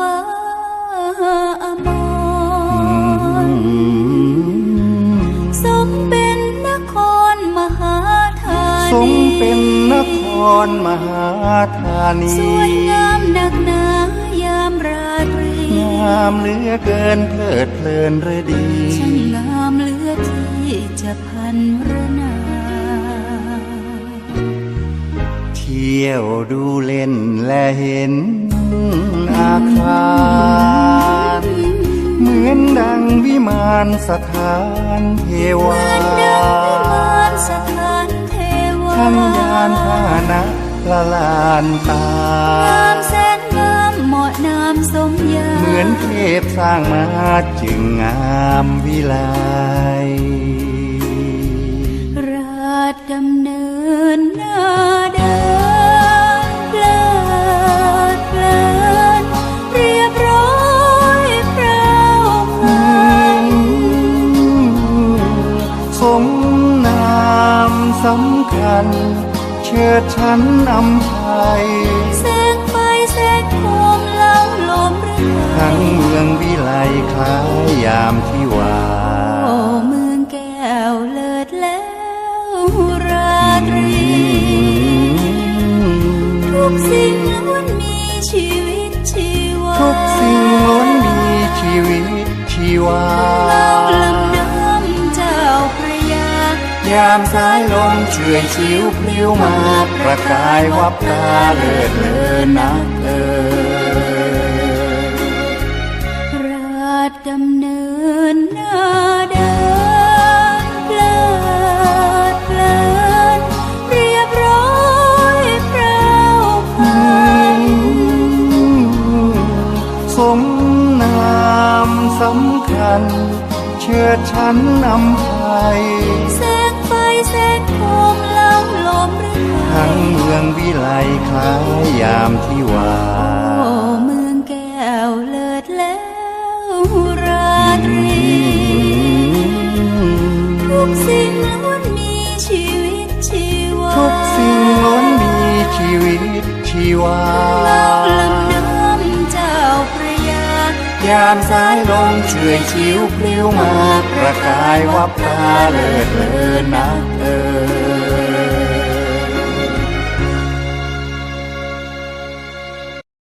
อมรสมเป็นนครมหาธาสมนีเป็นนครมหาธานีสวยงามหนักหนายามราตรีงามเหลือเกินเพลิดเพลินฤดีช่างงามเหลือที่จะพันรนา ที่ยวดูเล่นและเห็นอาคารเหมือนดังวิมานสถานเทวาดังวิมานสถานเทวาทั้งยานพาหนะละลานตางามแสนงามเหมาะนามสมยาเหมือนเทพสร้างมาจึงงามวิไล สำคัญ เชิดฉันอำไพยแสงไฟแสงโคมเล่าลมเรือทั้งเมืองวิไลคล้ายยามที่วา ยามสายลมเฉื่อยชิวพลิ้วมา ประกายวับตาเลิศเลอนักเอ่ยราชดำเนินหน้าเดินเพลิดเพลินเรียบร้อยพราวพรันสมนามสำคัญ ชิดชันอำไพยแสงไฟแสงโคมเล่าลมหรือไททั้งยเมืองวิไลคล้ายยามที่วาโอ้เมืองแก้วเลิศแล้วราตรีทุกสิ่งล้วนมีชีวิตชีวาทุกสิ่งล้วนมีชีวิตชีวา ยามสายลมเฉื่อยชิวพลิ้วมา ประกายวับตาเลิศเลอนักเอ่